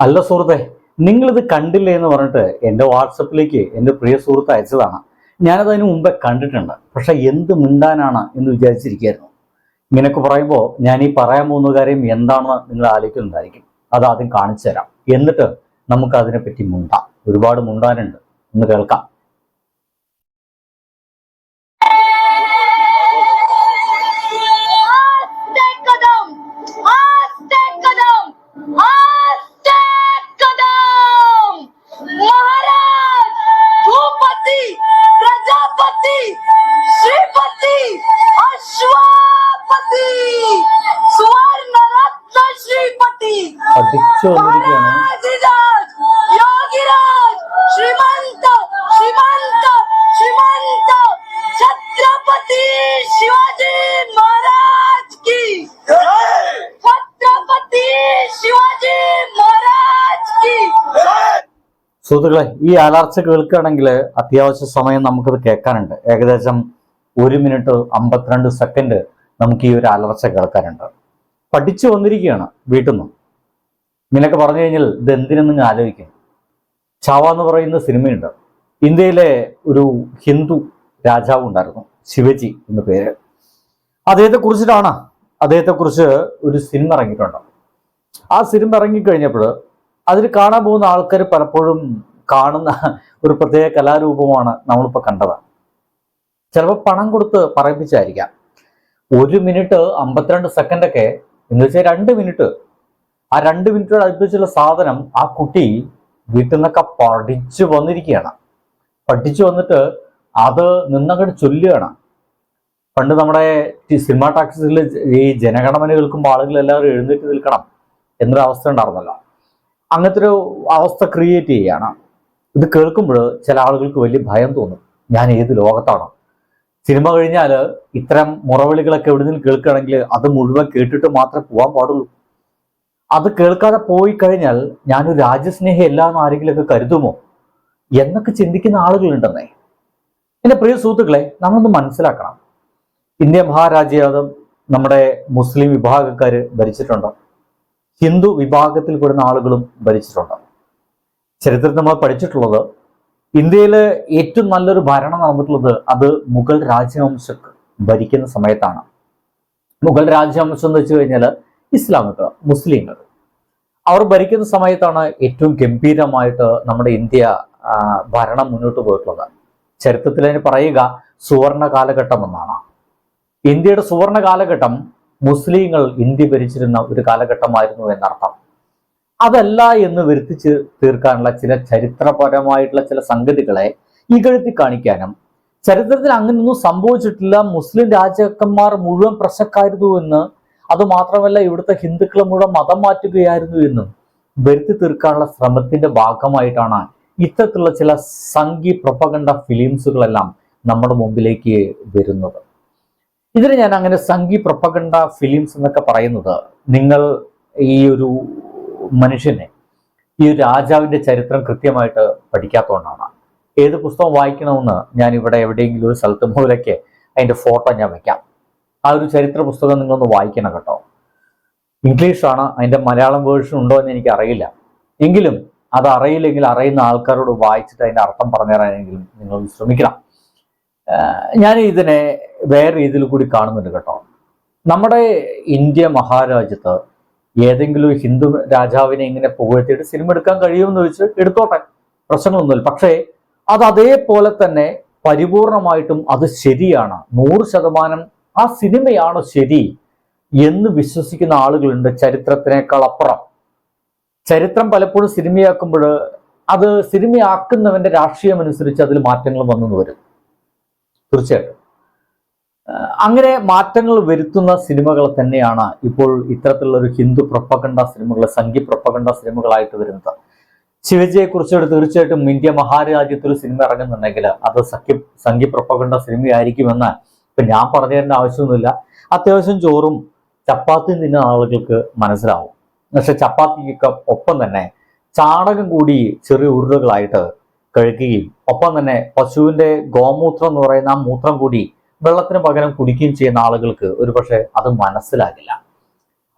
അല്ല സുഹൃത്തെ നിങ്ങളിത് കണ്ടില്ലേ എന്ന് പറഞ്ഞിട്ട് എന്റെ വാട്സപ്പിലേക്ക് എന്റെ പ്രിയ സുഹൃത്ത് അയച്ചതാണ്. ഞാനത് അതിന് മുമ്പേ കണ്ടിട്ടുണ്ട്. പക്ഷെ എന്ത് മിണ്ടാനാണ് എന്ന് വിചാരിച്ചിരിക്കുകയായിരുന്നു. ഇങ്ങനെയൊക്കെ പറയുമ്പോൾ ഞാൻ ഈ പറയാൻ പോകുന്ന കാര്യം എന്താണെന്ന് നിങ്ങൾ ആലോചിക്കുന്നുണ്ടായിരിക്കും. അത് ആദ്യം കാണിച്ചു തരാം എന്നിട്ട് നമുക്ക് അതിനെപ്പറ്റി മുണ്ടാം. ഒരുപാട് മുണ്ടാനുണ്ട്. ഒന്ന് കേൾക്കാം. സുഹൃത്തുക്കളെ ഈ അലർച്ച കേൾക്കുകയാണെങ്കിൽ അത്യാവശ്യ സമയം നമുക്കത് കേൾക്കാനുണ്ട്. ഏകദേശം ഒരു മിനിറ്റ് അമ്പത്തിരണ്ട് സെക്കൻഡ് നമുക്ക് ഈ ഒരു അലർച്ച കേൾക്കാനുണ്ട്. പഠിച്ചു വന്നിരിക്കുകയാണ് വീട്ടിൽ നിന്ന്. ഇങ്ങനെയൊക്കെ പറഞ്ഞു കഴിഞ്ഞാൽ ഇത് ഞാൻ ആലോചിക്കും. ചാവ എന്ന് പറയുന്ന സിനിമയുണ്ട്. ഇന്ത്യയിലെ ഒരു ഹിന്ദു രാജാവ് ഉണ്ടായിരുന്നു ശിവജി എന്ന പേര്. അദ്ദേഹത്തെ കുറിച്ചിട്ടാണ് അദ്ദേഹത്തെ കുറിച്ച് ഒരു സിനിമ ഇറങ്ങിയിട്ടുണ്ട്. ആ സിനിമ ഇറങ്ങിക്കഴിഞ്ഞപ്പോൾ അതിൽ കാണാൻ പോകുന്ന ആൾക്കാർ പലപ്പോഴും കാണുന്ന ഒരു പ്രത്യേക കലാരൂപമാണ് നമ്മളിപ്പോൾ കണ്ടത്. ചിലപ്പോൾ പണം കൊടുത്ത് പറയിപ്പിച്ചായിരിക്കാം. ഒരു മിനിറ്റ് അമ്പത്തിരണ്ട് സെക്കൻഡൊക്കെ എന്ന് വെച്ചാൽ രണ്ട് മിനിറ്റ് ആ രണ്ട് മിനിറ്റോട് അടുപ്പിച്ചുള്ള സാധനം ആ കുട്ടി വീട്ടിൽ നിന്നൊക്കെ പഠിച്ചു വന്നിരിക്കുകയാണ്. പഠിച്ചു വന്നിട്ട് അത് നിന്നങ്ങോട്ട് ചൊല്ലുകയാണ്. പണ്ട് നമ്മുടെ സിനിമ ടാക്സിൽ ഈ ജനഗണമന കേൾക്കുമ്പോൾ ആളുകൾ എല്ലാവരും എഴുന്നേറ്റ് നിൽക്കണം എന്നൊരു അവസ്ഥ ഉണ്ടായിരുന്നല്ലോ. അങ്ങനത്തെ ഒരു അവസ്ഥ ക്രിയേറ്റ് ചെയ്യുകയാണ് ഇത് കേൾക്കുമ്പോൾ ചില ആളുകൾക്ക് വലിയ ഭയം തോന്നും. ഞാൻ ഏത് ലോകത്താണ്? സിനിമ കഴിഞ്ഞാൽ ഇത്തരം മുറവിളികളൊക്കെ എവിടെ നിന്ന് കേൾക്കുകയാണെങ്കിൽ അത് മുഴുവൻ കേട്ടിട്ട് മാത്രമേ പോകാൻ പാടുള്ളൂ. അത് കേൾക്കാതെ പോയി കഴിഞ്ഞാൽ ഞാനൊരു രാജ്യസ്നേഹി എല്ലാന്ന് ആരെങ്കിലുമൊക്കെ കരുതുമോ? എന്നൊക്കെ ചിന്തിക്കുന്ന ആളുകളുണ്ടെന്നേ. എന്റെ പ്രിയ സുഹൃത്തുക്കളെ നമ്മളൊന്ന് മനസ്സിലാക്കണം. ഇന്ത്യ മഹാരാജ്യം നമ്മുടെ മുസ്ലിം വിഭാഗക്കാർ ഭരിച്ചിട്ടുണ്ട്. ഹിന്ദു വിഭാഗത്തിൽ പെടുന്ന ആളുകളും ഭരിച്ചിട്ടുണ്ട്. ചരിത്രത്തിൽ നമ്മൾ പഠിച്ചിട്ടുള്ളത് ഇന്ത്യയിലെ ഏറ്റവും നല്ലൊരു ഭരണം നടന്നിട്ടുള്ളത് അത് മുഗൾ രാജവംശക്ക് ഭരിക്കുന്ന സമയത്താണ്. മുഗൾ രാജവംശം എന്ന് വെച്ച് കഴിഞ്ഞാൽ ഇസ്ലാമിക മുസ്ലിങ്ങൾ. അവർ ഭരിക്കുന്ന സമയത്താണ് ഏറ്റവും ഗംഭീരമായിട്ട് നമ്മുടെ ഇന്ത്യ ഭരണം മുന്നോട്ട് പോയിട്ടുള്ളത്. ചരിത്രത്തിൽ അതിന് പറയുക സുവർണ കാലഘട്ടം എന്നാണ്. ഇന്ത്യയുടെ സുവർണ കാലഘട്ടം മുസ്ലിങ്ങൾ ഇന്ത്യ ഭരിച്ചിരുന്ന ഒരു കാലഘട്ടമായിരുന്നു എന്നർത്ഥം. അതല്ല എന്ന് വരുത്തിച്ച് തീർക്കാനുള്ള ചില ചരിത്രപരമായിട്ടുള്ള ചില സംഗതികളെ ഇകഴ്ത്തി കാണിക്കാനും ചരിത്രത്തിൽ അങ്ങനെയൊന്നും സംഭവിച്ചിട്ടില്ല. മുസ്ലിം രാജാക്കന്മാർ മുഴുവൻ പ്രശക്കായിരുന്നു എന്ന്. അത് മാത്രമല്ല ഇവിടുത്തെ ഹിന്ദുക്കളെ മുഴുവൻ മതം മാറ്റുകയായിരുന്നു എന്നും വരുത്തി തീർക്കാനുള്ള ശ്രമത്തിന്റെ ഭാഗമായിട്ടാണ് ഇത്തരത്തിലുള്ള ചില സംഘി പ്രൊപ്പകണ്ട ഫിലിംസുകളെല്ലാം നമ്മുടെ മുമ്പിലേക്ക് വരുന്നത്. ഇതിന് ഞാൻ അങ്ങനെ സംഘി പ്രപ്പകണ്ട ഫിലിംസ് എന്നൊക്കെ പറയുന്നത് നിങ്ങൾ ഈ ഒരു മനുഷ്യനെ ഈ ഒരു രാജാവിന്റെ ചരിത്രം കൃത്യമായിട്ട് പഠിക്കാത്തതുകൊണ്ടാണ്. ഏത് പുസ്തകം വായിക്കണമെന്ന് ഞാൻ ഇവിടെ എവിടെയെങ്കിലും ഒരു സ്ഥലത്ത് മുതലൊക്കെ അതിന്റെ ഫോട്ടോ ഞാൻ വെക്കാം. ആ ഒരു ചരിത്ര പുസ്തകം നിങ്ങളൊന്ന് വായിക്കണം കേട്ടോ. ഇംഗ്ലീഷാണ് അതിന്റെ മലയാളം വേർഷൻ ഉണ്ടോ എന്ന് എനിക്ക് അറിയില്ല. എങ്കിലും അത് അറിയില്ലെങ്കിൽ അറിയുന്ന ആൾക്കാരോട് വായിച്ചിട്ട് അതിന്റെ അർത്ഥം പറഞ്ഞു തരാനെങ്കിലും നിങ്ങൾ ശ്രമിക്കണം ഞാൻ ഇതിനെ വേറെ രീതിയിൽ കൂടി കാണുന്നുണ്ട് കേട്ടോ. നമ്മുടെ ഇന്ത്യ മഹാരാജ്യത്ത് ഏതെങ്കിലും ഹിന്ദു രാജാവിനെ ഇങ്ങനെ പുകഴ്ത്തിയിട്ട് സിനിമ എടുക്കാൻ കഴിയുമെന്ന് വെച്ച് എടുത്തോട്ടെ. പ്രശ്നമൊന്നുമില്ല പക്ഷേ അത് അതേപോലെ തന്നെ പരിപൂർണമായിട്ടും അത് ശരിയാണ്. നൂറ് ശതമാനം ആ സിനിമയാണോ ശരി എന്ന് വിശ്വസിക്കുന്ന ആളുകളുണ്ട് ചരിത്രത്തിനേക്കാൾ അപ്പുറം. ചരിത്രം പലപ്പോഴും സിനിമയാക്കുമ്പോൾ അത് സിനിമയാക്കുന്നവന്റെ രാഷ്ട്രീയം അനുസരിച്ച് അതിൽ മാറ്റങ്ങൾ വന്നു വരും. തീർച്ചയായിട്ടും. അങ്ങനെ മാറ്റങ്ങൾ വരുത്തുന്ന സിനിമകൾ തന്നെയാണ് ഇപ്പോൾ ഇത്തരത്തിലുള്ള ഒരു ഹിന്ദു പ്രൊപ്പകണ്ട സിനിമകൾ സംഘി പ്രൊപ്പകണ്ട സിനിമകളായിട്ട് വരുന്നത്. ശിവജിയെ കുറിച്ച് തീർച്ചയായിട്ടും ഇന്ത്യ മഹാരാജ്യത്തിൽ സിനിമ ഇറങ്ങുന്നുണ്ടെങ്കിൽ അത് സഖ്യ സംഘി പ്രൊപ്പകണ്ട സിനിമയായിരിക്കുമെന്ന് ഇപ്പൊ ഞാൻ പറഞ്ഞു തരേണ്ട ആവശ്യമൊന്നുമില്ല. അത്യാവശ്യം ചോറും ചപ്പാത്തിയും തിന്ന ആളുകൾക്ക് മനസ്സിലാവും. പക്ഷെ ചപ്പാത്തിക്കൊക്കെ ഒപ്പം തന്നെ ചാണകം കൂടി ചെറിയ ഉരുളകളായിട്ട് കഴിക്കുകയും ഒപ്പം തന്നെ പശുവിന്റെ ഗോമൂത്രം എന്ന് പറയുന്ന ആ മൂത്രം കൂടി വെള്ളത്തിന് പകരം കുടിക്കുകയും ചെയ്യുന്ന ആളുകൾക്ക് ഒരു പക്ഷേ അത് മനസ്സിലാകില്ല.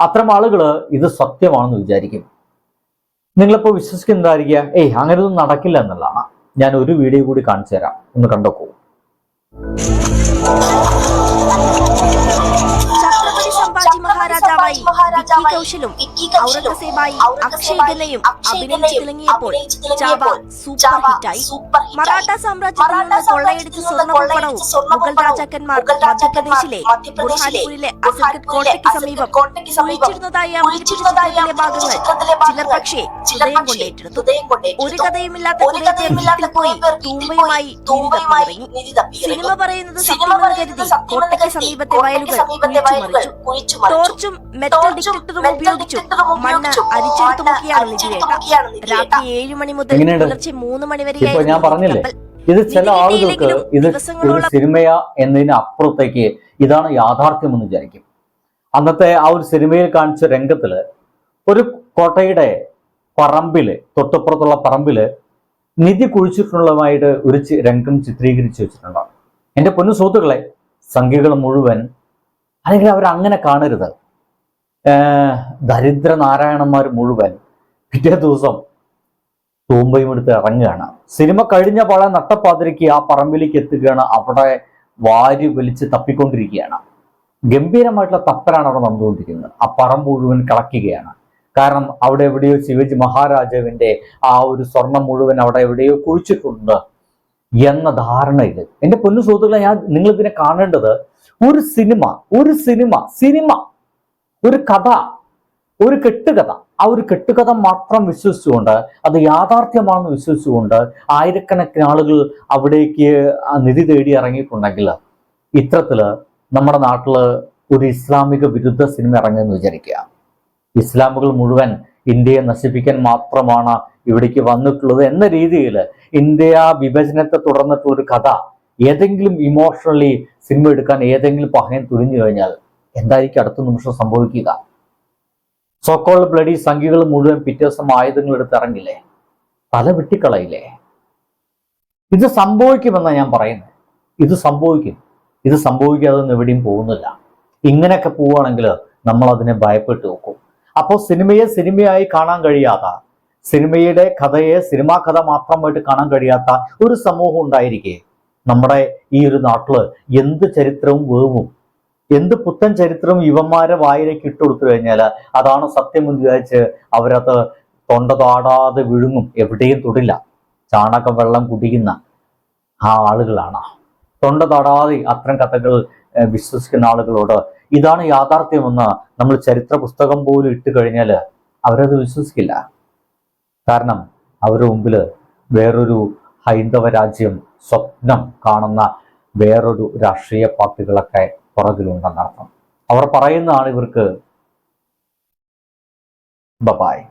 അത്തരം ആളുകൾ ഇത് സത്യമാണെന്ന് വിചാരിക്കും. നിങ്ങളിപ്പോൾ വിശ്വസിക്കുന്നതായിരിക്കുക ഏയ് അങ്ങനെ ഒന്നും നടക്കില്ല എന്നുള്ളതാണ്. ഞാൻ ഒരു വീഡിയോ കൂടി കാണിച്ചു തരാം. ഒന്ന് കണ്ടോക്കൂ. മഹാരാജാവായി വിക്കി കൗശലും ഔറംഗസേബായി അക്ഷയ് ഖന്നയും അഭിനയിച്ച് തിളങ്ങിയപ്പോൾ ചാവ സൂപ്പർ ഹിറ്റായി. മറാഠ സാമ്രാജ്യത്തിൽ നിന്ന് കൊള്ളയടിച്ച സ്വർണ മുഗൾ രാജാക്കന്മാർ മധ്യപ്രദേശിലെ ബുർഹാൻപൂരിലെ അസർഗഡ് കോട്ടയ്ക്ക് സമീപം കുഴിച്ചിരുന്നതായി അവതരിപ്പിച്ച ഭാഗങ്ങൾ ചിലർ പക്ഷേ ഹൃദയം കൊണ്ടേറ്റെടുത്തു. ഒരു കഥയുമില്ലാത്ത കുറെ പേർ വീട്ടിൽ പോയി തൂമ്പയുമായി സിനിമ പറയുന്നത് സത്യമെന്ന് കരുതി കോട്ടയ്ക്ക് സമീപത്തെ വയലുകൾ കുഴിച്ചു മറിച്ചു ടോർച്ചും മെറ്റൽ ഡിറ്റക്ടറും ഉപയോഗിച്ചു. മണ്ണ് അരിച്ചെടുത്തു നോക്കിയാണ് നിധിവേട്ട രാത്രി ഏഴു മണി മുതൽ? പുലർച്ചെ മൂന്ന് മണി വരെയായിരുന്നു ഞാൻ പറഞ്ഞില്ലേ ഇത് ചില ആളുകൾക്ക് ഇത് ഒരു സിനിമയ എന്നതിന് അപ്പുറത്തേക്ക് ഇതാണ് യാഥാർത്ഥ്യം എന്ന് വിചാരിക്കും. അന്നത്തെ ആ ഒരു സിനിമയിൽ കാണിച്ച രംഗത്തിൽ ഒരു കോട്ടയുടെ പറമ്പിൽ തൊട്ടപ്പുറത്തുള്ള പറമ്പിൽ നിധി കുഴിച്ചിട്ടുള്ളതുമായിട്ട് ഒരു രംഗം ചിത്രീകരിച്ചു വെച്ചിട്ടുണ്ടാവും. എന്റെ പൊന്നു സുഹൃത്തുക്കളെ സംഖ്യകൾ മുഴുവൻ അല്ലെങ്കിൽ അവർ അങ്ങനെ കാണരുത്. ദരിദ്ര നാരായണന്മാർ മുഴുവൻ പിറ്റേ ദിവസം തൂമ്പയും എടുത്ത് ഇറങ്ങുകയാണ്. സിനിമ കഴിഞ്ഞ പാടെ നട്ടപ്പാതിരയ്ക്ക് ആ പറമ്പിലേക്ക് എത്തുകയാണ്. അവിടെ വാരി വലിച്ച് തപ്പിക്കൊണ്ടിരിക്കുകയാണ്. ഗംഭീരമായിട്ടുള്ള തപ്പലാണ് അവിടെ നടന്നുകൊണ്ടിരിക്കുന്നത്. ആ പറമ്പ് മുഴുവൻ കളക്കുകയാണ്. കാരണം അവിടെ എവിടെയോ ശിവജി മഹാരാജാവിന്റെ ആ ഒരു സ്വർണം മുഴുവൻ അവിടെ എവിടെയോ കുഴിച്ചിട്ടുണ്ട് എന്ന ധാരണയിൽ എന്റെ പൊന്നു സുഹൃത്തുക്കളെ ഞാൻ നിങ്ങൾ ഇതിനെ കാണേണ്ടത് ഒരു സിനിമ ഒരു സിനിമ സിനിമ ഒരു കഥ ഒരു കെട്ടുകഥ. ആ ഒരു കെട്ടുകഥ മാത്രം വിശ്വസിച്ചുകൊണ്ട് അത് യാഥാർത്ഥ്യമാണെന്ന് വിശ്വസിച്ചുകൊണ്ട് ആയിരക്കണക്കിന് ആളുകൾ അവിടേക്ക് നിധി തേടി ഇറങ്ങിയിട്ടുണ്ടെങ്കിൽ ഇത്തരത്തിൽ നമ്മുടെ നാട്ടിൽ ഒരു ഇസ്ലാമിക വിരുദ്ധ സിനിമ ഇറങ്ങുമെന്ന് വിചാരിക്കുക. ഇസ്ലാമുകൾ മുഴുവൻ ഇന്ത്യയെ നശിപ്പിക്കാൻ മാത്രമാണ് ഇവിടേക്ക് വന്നിട്ടുള്ളത് എന്ന രീതിയിൽ ഇന്ത്യ വിഭജനത്തെ തുടർന്നിട്ടുള്ള ഒരു കഥ ഏതെങ്കിലും ഇമോഷണലി സിനിമ എടുക്കാൻ ഏതെങ്കിലും പഹയൻ തുനിഞ്ഞു കഴിഞ്ഞാൽ എന്തായിരിക്കും അടുത്ത നിമിഷം സംഭവിക്കുക? സോക്കോൾ ബ്ലഡി സംഖ്യകൾ മുഴുവൻ പിറ്റേ ദിവസം ആയുധങ്ങൾ എടുത്ത് ഇറങ്ങില്ലേ? തല വെട്ടിക്കളയില്ലേ? ഇത് സംഭവിക്കുമെന്നാണ് ഞാൻ പറയുന്നത്. ഇത് സംഭവിക്കും. ഇത് സംഭവിക്കാതെ ഒന്നും എവിടെയും പോകുന്നില്ല. ഇങ്ങനെയൊക്കെ പോവുകയാണെങ്കിൽ നമ്മൾ അതിനെ ഭയപ്പെട്ട് നോക്കും. അപ്പോൾ സിനിമയെ സിനിമയായി കാണാൻ കഴിയാത്ത സിനിമയുടെ കഥയെ സിനിമാ കഥ മാത്രമായിട്ട് കാണാൻ കഴിയാത്ത ഒരു സമൂഹം ഉണ്ടായിരിക്കേ. നമ്മുടെ ഈ ഒരു നാട്ടിൽ എന്ത് ചരിത്രവും വേവും. എന്ത് പുത്തൻ ചരിത്രം യുവന്മാരെ വായിലേക്ക് ഇട്ട് കൊടുത്തു കഴിഞ്ഞാൽ അതാണ് സത്യം എന്ന് വിചാരിച്ച് അവരത് തൊണ്ട താടാതെ വിഴുങ്ങും. എവിടെയും തൊടില്ല. ചാണക വെള്ളം കുടിക്കുന്ന ആ ആളുകളാണ്. തൊണ്ട താടാതെ അത്തരം കഥകൾ വിശ്വസിക്കുന്ന ആളുകളോട് ഇതാണ് യാഥാർത്ഥ്യമെന്ന് നമ്മൾ ചരിത്ര പുസ്തകം പോലും ഇട്ട് കഴിഞ്ഞാൽ അവരത് വിശ്വസിക്കില്ല. കാരണം അവരുടെ മുമ്പിൽ വേറൊരു ഹൈന്ദവ രാജ്യം സ്വപ്നം കാണുന്ന വേറൊരു രാഷ്ട്രീയ പാർട്ടികളൊക്കെ പുറകിലുണ്ടെന്നർത്ഥം. അവർ പറയുന്നതാണ് ഇവർക്ക് ബബായ്.